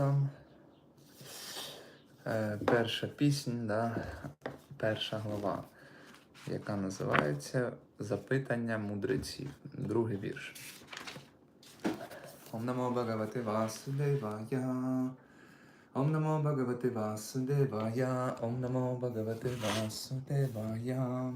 Бхагаватам. Е, перша пісня, да, перша глава, яка називається Запитання мудреців. Другий вірш. Ом Бхагавати Васудевая. Ом Бхагавати Васудевая. Ом Бхагавати Васудевая.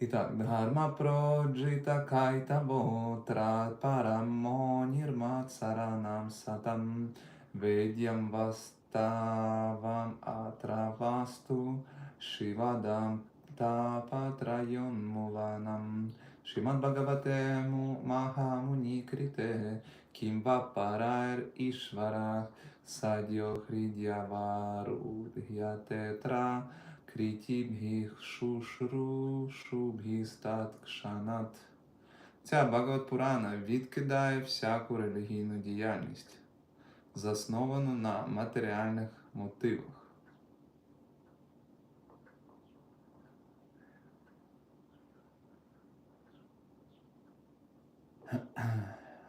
І так, Дхарма проджита кайта ботра парамо нірмат саранам сатам ведям ваставам атравасту шивадам тапатрайон муланам. Шримад Бхагаватему Махамуни Крите Кимба Парайр Ишвара Садьо Хридьяварудхья Тетра Крітібгіх шушру шубгістат кшанат. Ця Бхагават Пурана відкидає всяку релігійну діяльність, засновану на матеріальних мотивах.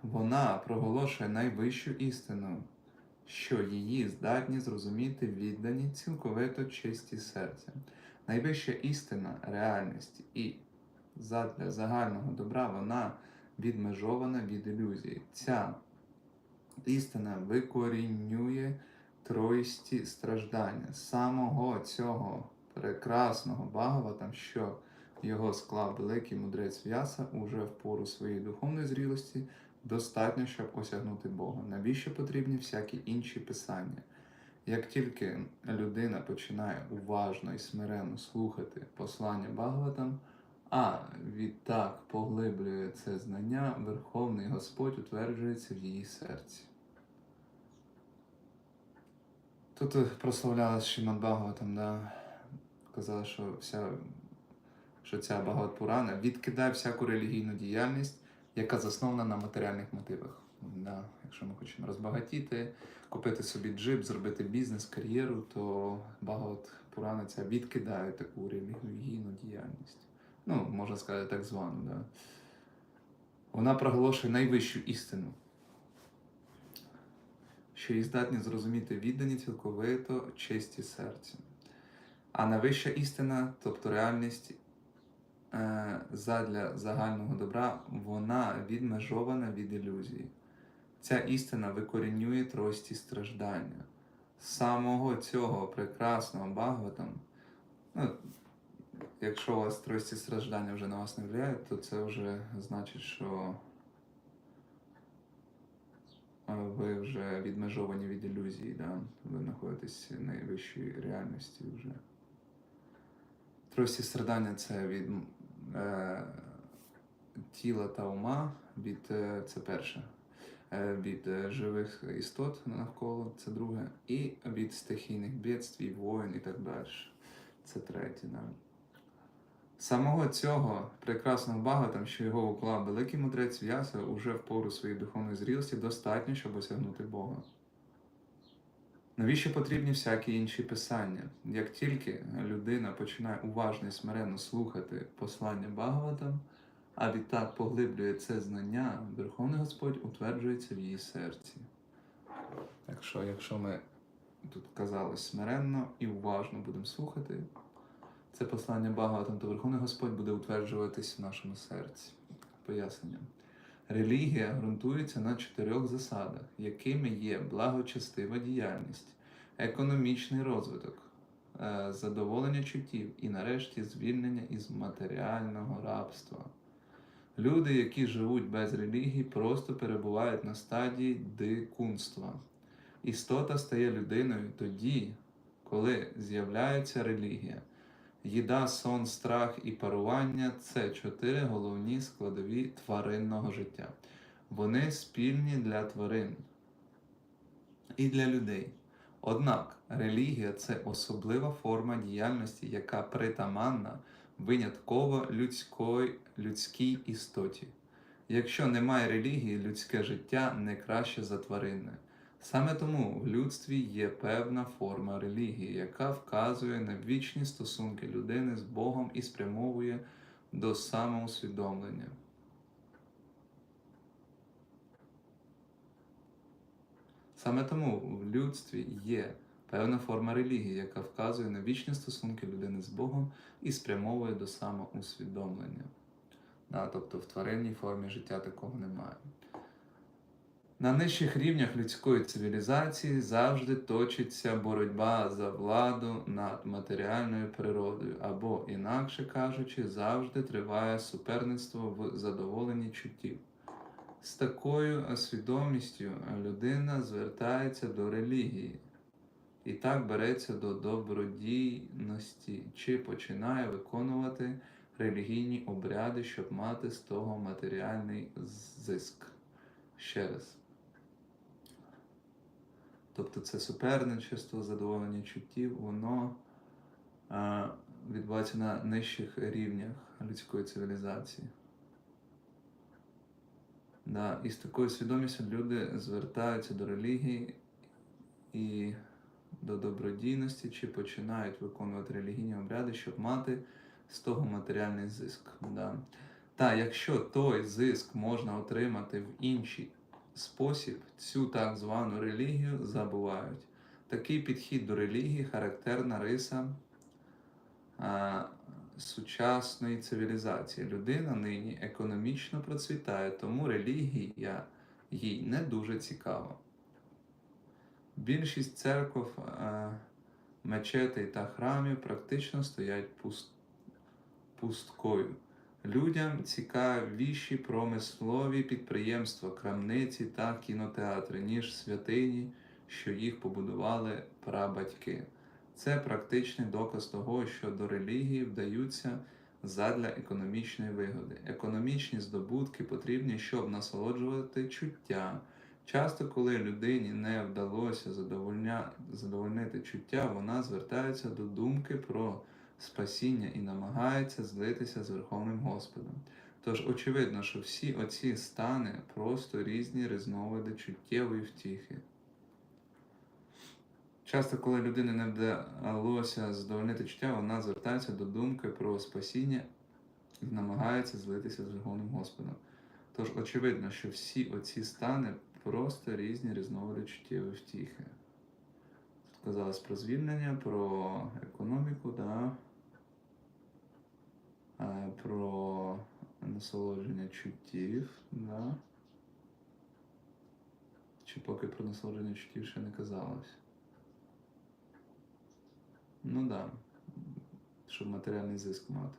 Вона проголошує найвищу істину, що її здатні зрозуміти віддані цілковито чисті серця. Найвища істина реальність і задля загального добра вона відмежована від ілюзії. Ця істина викорінює троїсті страждання. Самого цього прекрасного Багаватам, що його склав великий мудрець В'яса уже в пору своєї духовної зрілості, достатньо, щоб осягнути Бога. Навіщо потрібні всякі інші писання? Як тільки людина починає уважно і смиренно слухати послання Багаватам, а відтак поглиблює це знання, Верховний Господь утверджується в її серці. Тут прославлялась Шимат Багаватам, да? казали, що вся що ця Багават Пурана відкидає всяку релігійну діяльність, яка заснована на матеріальних мотивах. Да. Якщо ми хочемо розбагатіти, купити собі джип, зробити бізнес, кар'єру, то Багават Пурана ця відкидає таку релігійну діяльність. Ну, можна сказати, так звану. Да. Вона проголошує найвищу істину, що її здатні зрозуміти віддані цілковито честі серця. А найвища істина, тобто реальність задля загального добра, вона відмежована від ілюзії. Ця істина викорінює трості страждання. Самого цього прекрасного Багватам, ну, якщо у вас трості страждання вже на вас не впливають, то це вже значить, що е, ви вже відмежовані від ілюзії, да? ви знаходитесь в найвищій реальності вже. Трості страдання це від е, тіла та ума, від е, це перше, е, від е, живих істот навколо, це друге, і від стихійних бідствій, воїн і так далі. Це третє. Да. Самого цього прекрасного Багатам, що його уклав великий мудрець В'яса, уже в пору своєї духовної зрілості достатньо, щоб осягнути Бога. Навіщо потрібні всякі інші писання? Як тільки людина починає уважно і смиренно слухати послання Багаватам, а відтак поглиблює це знання, Верховний Господь утверджується в її серці. Так що, якщо ми тут казали смиренно і уважно будемо слухати, це послання Багаватам, то Верховний Господь буде утверджуватись в нашому серці. Пояснення. Релігія ґрунтується на чотирьох засадах, якими є благочестива діяльність, економічний розвиток, е, задоволення чуттів і, нарешті, звільнення із матеріального рабства. Люди, які живуть без релігії, просто перебувають на стадії дикунства. Істота стає людиною тоді, коли з'являється релігія. Їда, сон, страх і парування це чотири головні складові тваринного життя. Вони спільні для тварин і для людей. Однак релігія це особлива форма діяльності, яка притаманна винятково людської, людській істоті. Якщо немає релігії, людське життя не краще за тваринне. Саме тому в людстві є певна форма релігії, яка вказує на вічні стосунки людини з Богом і спрямовує до самоусвідомлення. Саме тому в людстві є певна форма релігії, яка вказує на вічні стосунки людини з Богом і спрямовує до самоусвідомлення. Да, тобто в тваринній формі життя такого немає. На нижчих рівнях людської цивілізації завжди точиться боротьба за владу над матеріальною природою, або, інакше кажучи, завжди триває суперництво в задоволенні чуттів. З такою свідомістю людина звертається до релігії і так береться до добродійності чи починає виконувати релігійні обряди, щоб мати з того матеріальний зиск. Ще раз. Тобто це суперничество, задоволення чуттів, воно е, відбувається на нижчих рівнях людської цивілізації. Да, і з такою свідомістю люди звертаються до релігії і до добродійності, чи починають виконувати релігійні обряди, щоб мати з того матеріальний зиск. Да. Та якщо той зиск можна отримати в інший спосіб, цю так звану релігію забувають. Такий підхід до релігії характерна риса а, сучасної цивілізації. Людина нині економічно процвітає, тому релігія їй не дуже цікава. Більшість церков, а, мечетей та храмів практично стоять пуст... пусткою. Людям цікавіші промислові підприємства, крамниці та кінотеатри, ніж святині, що їх побудували прабатьки. Це практичний доказ того, що до релігії вдаються задля економічної вигоди. Економічні здобутки потрібні, щоб насолоджувати чуття. Часто, коли людині не вдалося задовольня... задовольнити чуття, вона звертається до думки про спасіння і намагається злитися з Верховним Господом. Тож очевидно, що всі оці стани просто різні різновиди чуттєвої втіхи. Часто, коли людині не вдалося задовольнити чуття, вона звертається до думки про спасіння і намагається злитися з Верховним Господом. Тож очевидно, що всі оці стани просто різні різновиди чуттєвої втіхи. Тут казалось про звільнення, про економіку, да, про насолодження чуттів, да. Чи поки про насолодження чуттів ще не казалось. Ну да. Щоб матеріальний зиск мати.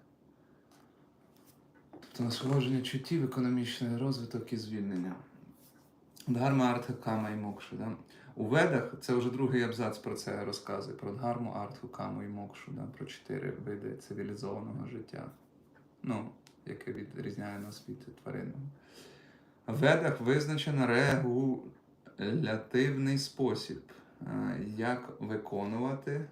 Тобто насолодження чуттів, економічний розвиток і звільнення. Дгарма Артха Кама і Мокшу. Да? У Ведах це вже другий абзац про це розказує, про Дгарму, Артху, Каму і Мокшу, да? про чотири види цивілізованого життя, ну, яке відрізняє нас від тваринного. В Ведах визначено регулятивний спосіб, е, як виконувати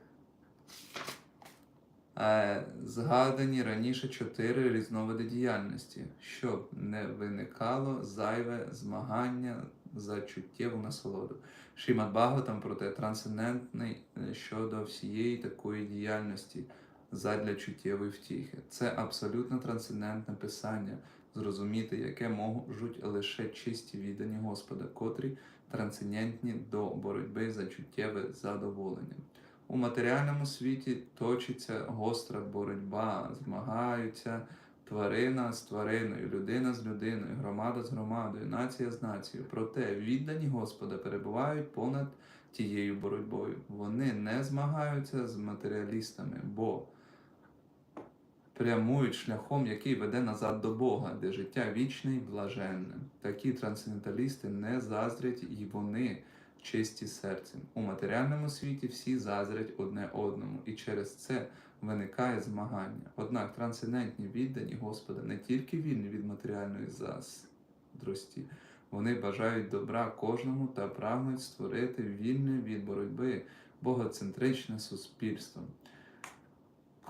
е, згадані раніше чотири різновиди діяльності, щоб не виникало зайве змагання за чуттєву насолоду. Шімат Бхагаватам, проте трансцендентний е, щодо всієї такої діяльності задля чуттєвої втіхи. Це абсолютно трансцендентне писання, зрозуміти, яке можуть лише чисті віддані Господа, котрі трансцендентні до боротьби за чуттєве задоволення. У матеріальному світі точиться гостра боротьба, змагаються тварина з твариною, людина з людиною, громада з громадою, нація з нацією. Проте віддані Господа перебувають понад тією боротьбою. Вони не змагаються з матеріалістами, бо прямують шляхом, який веде назад до Бога, де життя вічне і блаженне. Такі трансценденталісти не заздрять і вони чисті серцем. У матеріальному світі всі заздрять одне одному, і через це виникає змагання. Однак трансцендентні віддані Господа не тільки вільні від матеріальної заздрості, вони бажають добра кожному та прагнуть створити вільне від боротьби богоцентричне суспільство.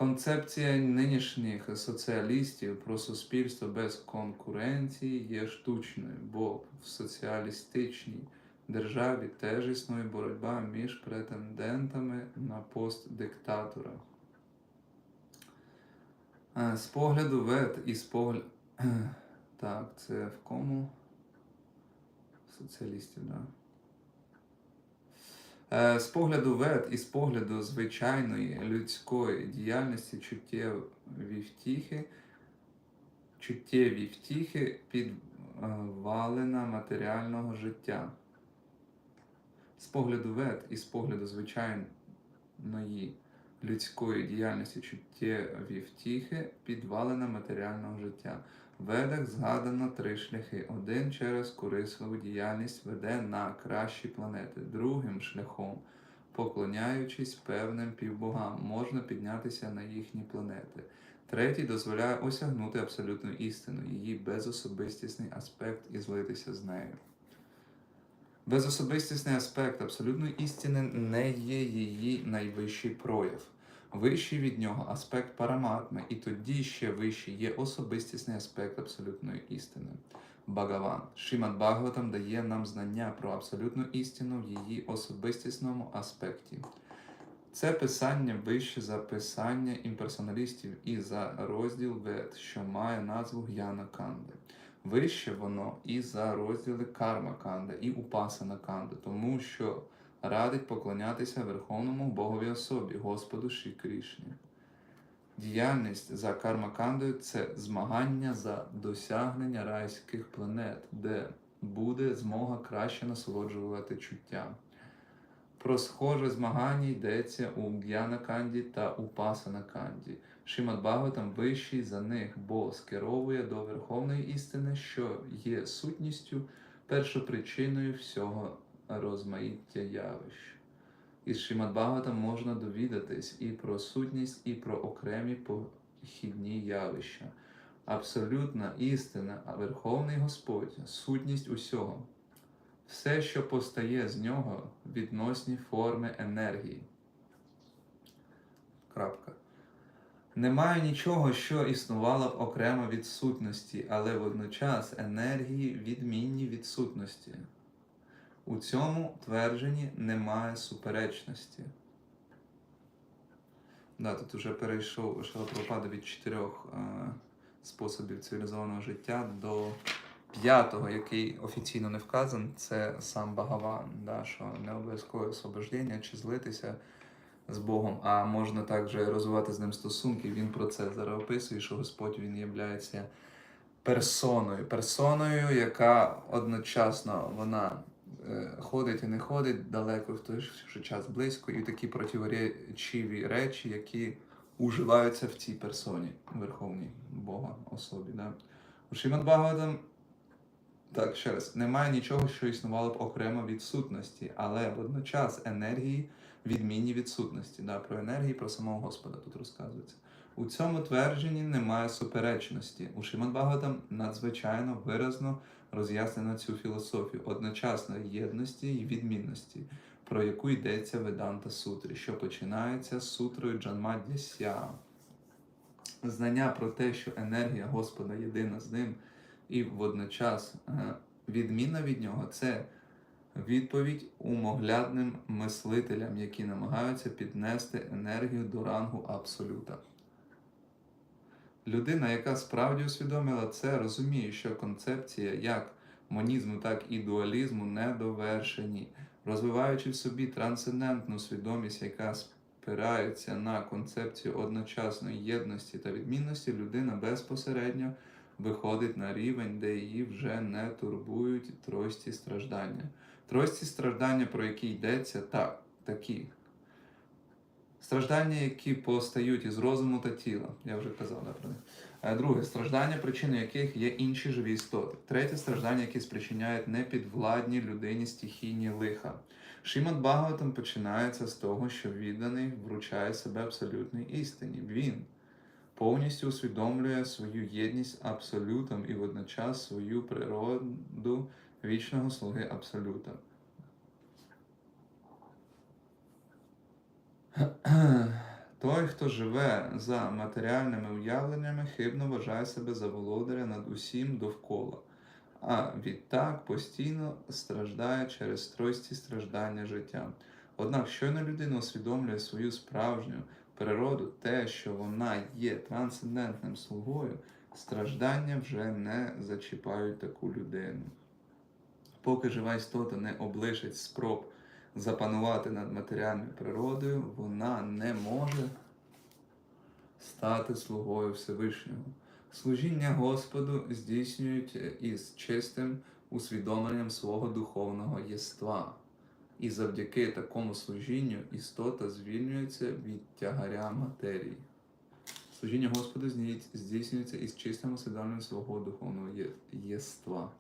Концепція нинішніх соціалістів про суспільство без конкуренції є штучною, бо в соціалістичній державі теж існує боротьба між претендентами на пост диктатора. Е, З погляду вет і з погляду. Так, це в кому? Соціалістів, да. Е, З погляду вед і з погляду звичайної людської діяльності чуттєві втіхи, чуттєві втіхи підвалина матеріального життя. З погляду вед і з погляду звичайної людської діяльності чуттєві втіхи підвалина матеріального життя. Ведах згадано три шляхи. Один через корисливу діяльність веде на кращі планети. Другим шляхом, поклоняючись певним півбогам, можна піднятися на їхні планети. Третій дозволяє осягнути абсолютну істину, її безособистісний аспект і злитися з нею. Безособистісний аспект абсолютної істини не є її найвищий прояв. Вищий від нього аспект параматми, і тоді ще вищий є особистісний аспект абсолютної істини. Багаван. Шимат Бхагаватам дає нам знання про абсолютну істину в її особистісному аспекті. Це писання вище за писання імперсоналістів і за розділ вед, що має назву Г'яна Канди. Вище воно і за розділи Карма Канда і Упасана Канда, тому що радить поклонятися Верховному Богові особі, Господу Ші Крішні. Діяльність за кармакандою це змагання за досягнення райських планет, де буде змога краще насолоджувати чуття. Про схоже змагання йдеться у Г'яна-канді та у Пасана-канді. Шимат Бхагаватам вищий за них, бо скеровує до верховної істини, що є сутністю, першопричиною всього розмаїття явищ. Із Шимат Бхагаватам можна довідатись і про сутність, і про окремі похідні явища. Абсолютна істина, а Верховний Господь, сутність усього. Все, що постає з нього, відносні форми енергії. Крапка. Немає нічого, що існувало б окремо від сутності, але водночас енергії відмінні від сутності. У цьому твердженні немає суперечності. Да, тут вже перейшов Шилапропада від чотирьох е, способів цивілізованого життя до п'ятого, який офіційно не вказан, це сам Багаван, да, що не обов'язкове освобождення чи злитися з Богом, а можна також розвивати з ним стосунки. Він про це зараз описує, що Господь він являється персоною, персоною, яка одночасно вона ходить і не ходить далеко, в той же час близько, і такі противоречиві речі, які уживаються в цій персоні, Верховній Бога особі. Да? У Шримад Бхагаватам так, ще раз, немає нічого, що існувало б окремо від сутності, але водночас енергії відмінні від сутності. Да, про енергії, про самого Господа тут розказується. У цьому твердженні немає суперечності. У Шимат Бхагаватам надзвичайно виразно роз'яснено цю філософію одночасно єдності і відмінності, про яку йдеться Веданта Сутрі, що починається з сутрою Джанмаддя Ся. Знання про те, що енергія Господа єдина з ним і водночас е, відміна від нього це відповідь умоглядним мислителям, які намагаються піднести енергію до рангу абсолюта. Людина, яка справді усвідомила це, розуміє, що концепція як монізму, так і дуалізму недовершені, розвиваючи в собі трансцендентну свідомість, яка спирається на концепцію одночасної єдності та відмінності, людина безпосередньо виходить на рівень, де її вже не турбують трості страждання. Трості страждання, про які йдеться, так, такі. Страждання, які постають із розуму та тіла. Я вже казав да, про них. Е, Друге, страждання, причиною яких є інші живі істоти. Третє страждання, які спричиняють непідвладні людині стихійні лиха. Шимат Бхагаватам починається з того, що відданий вручає себе абсолютній істині. Він повністю усвідомлює свою єдність абсолютом і водночас свою природу вічного слуги Абсолюта. Той, хто живе за матеріальними уявленнями, хибно вважає себе за володаря над усім довкола, а відтак постійно страждає через трості страждання життя. Однак, щойно людина усвідомлює свою справжню природу, те, що вона є трансцендентним слугою, страждання вже не зачіпають таку людину. Поки жива істота не облишить спроб запанувати над матеріальною природою, вона не може стати слугою Всевишнього. Служіння Господу здійснюють із чистим усвідомленням свого духовного єства. І завдяки такому служінню істота звільнюється від тягаря матерії. Служіння Господу здійснюється із чистим усвідомленням свого духовного єства.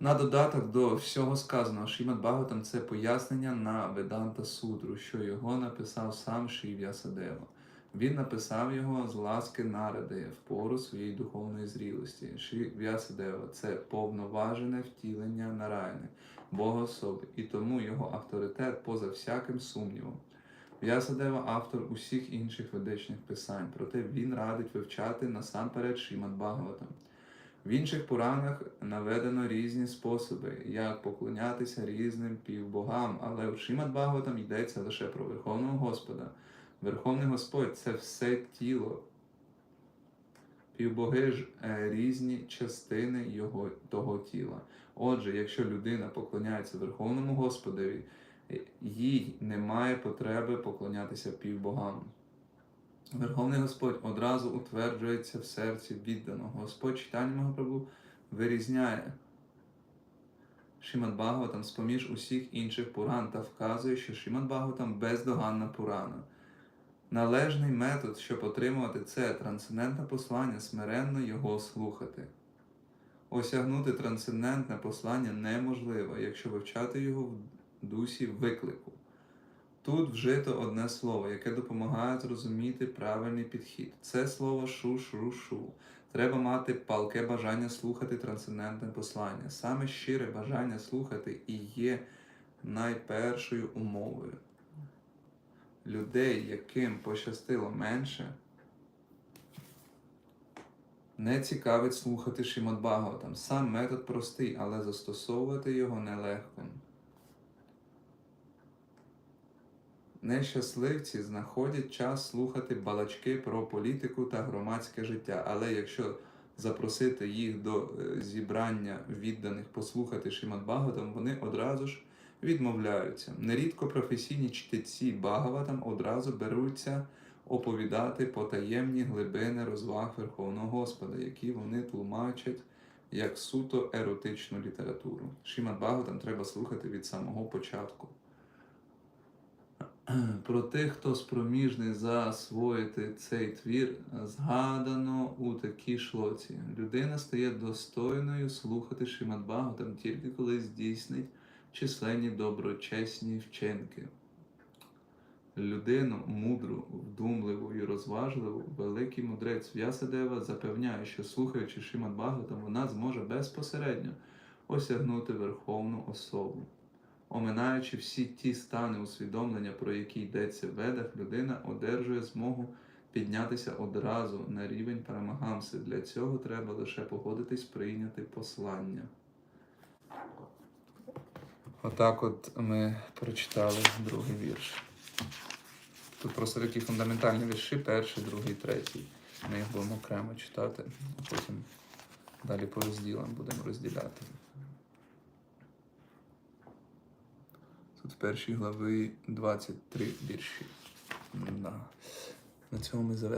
На додаток до всього сказаного Шімат Бхагаватам це пояснення на Веданта Сутру, що його написав сам Шів Ясадева. Він написав його з ласки наради в пору своєї духовної зрілості. Ші В'ясадева це повноважене втілення Нараяни, Бога особи, і тому його авторитет поза всяким сумнівом. В'ясадева автор усіх інших ведичних писань, проте він радить вивчати насамперед Шімат Бхагаватам. В інших Пуранах наведено різні способи, як поклонятися різним півбогам, але в Шімат Бхагаватам йдеться лише про Верховного Господа. Верховний Господь це все тіло. Півбоги ж е, різні частини його того тіла. Отже, якщо людина поклоняється Верховному Господові, їй немає потреби поклонятися півбогам. Верховний Господь одразу утверджується в серці відданого. Господь читання Магапрабу вирізняє Шимат Бхагаватам з-поміж усіх інших Пуран та вказує, що Шимат Бхагаватам бездоганна Пурана. Належний метод, щоб отримувати це трансцендентне послання, смиренно його слухати. Осягнути трансцендентне послання неможливо, якщо вивчати його в дусі виклику. Тут вжито одне слово, яке допомагає зрозуміти правильний підхід. Це слово шу-шу-шу. Треба мати палке бажання слухати трансцендентне послання. Саме щире бажання слухати і є найпершою умовою. Людей, яким пощастило менше, не цікавить слухати Шимат Бхагаватам. Сам метод простий, але застосовувати його нелегко. Нещасливці знаходять час слухати балачки про політику та громадське життя, але якщо запросити їх до е, зібрання відданих послухати Шимат Бхагаватам, вони одразу ж відмовляються. Нерідко професійні чтеці Бхагаватам одразу беруться оповідати потаємні глибини розваг Верховного Господа, які вони тлумачать як суто еротичну літературу. Шимат Бхагаватам треба слухати від самого початку. Про тих, хто спроміжний засвоїти цей твір, згадано у такій шлоці. Людина стає достойною слухати Шимат Бхагаватам тільки коли здійснить численні доброчесні вчинки. Людину мудру, вдумливу і розважливу, великий мудрець В'ясадева запевняє, що слухаючи Шимат Бхагаватам, вона зможе безпосередньо осягнути верховну особу. Оминаючи всі ті стани усвідомлення, про які йдеться в ведах, людина одержує змогу піднятися одразу на рівень парамагамси. Для цього треба лише погодитись прийняти послання. Отак от ми прочитали другий вірш. Тут просто такі фундаментальні вірші, перший, другий, третій. Ми їх будемо окремо читати, а потім далі по розділам будемо розділяти. Тут першої глави 23 вірші. На цьому ми завершимо.